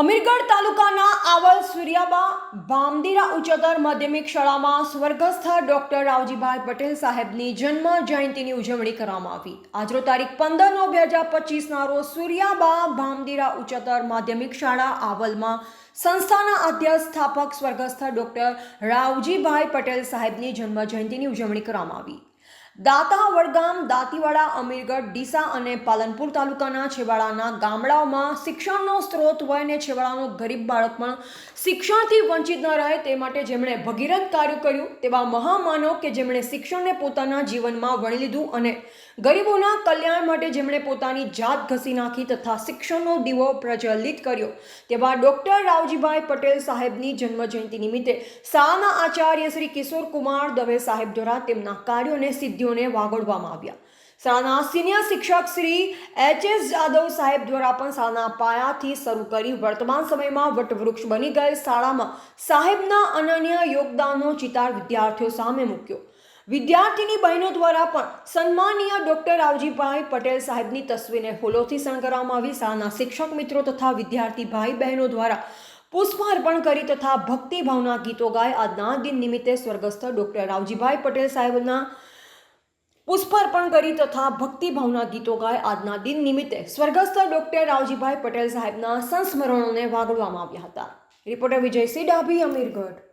અમીરગઢ તાલુકાના આવલ સૂર્યાબા ભામદીરા ઉચ્ચતર માધ્યમિક શાળામાં સ્વર્ગસ્થ ડોક્ટર રાવજીભાઈ પટેલ સાહેબની જન્મ જયંતિની ઉજવણી કરવામાં આવી. આજરો તારીખ પંદર નવ બે હજાર પચીસના રોજ સૂર્યાબા ભામદીરા ઉચ્ચતર માધ્યમિક શાળા આવલમાં સંસ્થાના અધ્યક્ષ સ્થાપક સ્વર્ગસ્થ ડોક્ટર રાવજીભાઈ પટેલ સાહેબની જન્મ જયંતિની ઉજવણી કરવામાં આવી. દાતા વડગામ દાંતીવાડા, અમીરગઢ, ડીસા અને પાલનપુર તાલુકાના છેવાડાના ગામડાઓમાં શિક્ષણનો સ્ત્રોત હોય અને છેવાડાનો ગરીબ બાળક પણ શિક્ષણથી વંચિત ન રહે તે માટે જેમણે ભગીરથ કાર્ય કર્યું તેવા મહામાનવ કે જેમણે શિક્ષણને પોતાના જીવનમાં વણી લીધું અને ગરીબોના કલ્યાણ માટે જેમણે પોતાની જાત ઘસી નાખી તથા શિક્ષણનો દીવો પ્રજ્વલિત કર્યો તેવા ડૉક્ટર રાવજીભાઈ પટેલ સાહેબની જન્મજયંતિ નિમિત્તે શાળાના આચાર્ય શ્રી કિશોર કુમાર દવે સાહેબ દ્વારા તેમના કાર્યોને સિદ્ધિઓને વાગોળવામાં આવ્યા. શાળાના સિનિયર શિક્ષક શ્રી એચ એસ જાદવ સાહેબ દ્વારા પણ શાળાના પાયાથી શરૂ કરી વર્તમાન સમયમાં વટવૃક્ષ બની ગયેલ શાળામાં સાહેબના અનન્ય યોગદાનનો ચિતાર વિદ્યાર્થીઓ સામે મૂક્યો. વિદ્યાર્થીની બહેનો દ્વારા પણ સન્માનીય ડોક્ટર રાવજીભાઈ પટેલ સાહેબની તસવીરને ફૂલોથી શણગારવામાં આવી. શાળાના શિક્ષક મિત્રો તથા વિદ્યાર્થી ભાઈ બહેનો દ્વારા પુષ્પાર્પણ કરી તથા ભક્તિભાવના ગીતો ગાય. આજના દિન નિમિત્તે સ્વર્ગસ્થ ડોક્ટર રાવજીભાઈ પટેલ સાહેબના પુષ્પાર્પણ કરી તથા ભક્તિભાવના ગીતો ગાય આજના દિન નિમિત્તે સ્વર્ગસ્થ ડોક્ટર રાવજીભાઈ પટેલ સાહેબના સંસ્મરણોને વાગડવામાં આવ્યા હતા. Reporter Vijay C Dabhi, Amirgadh.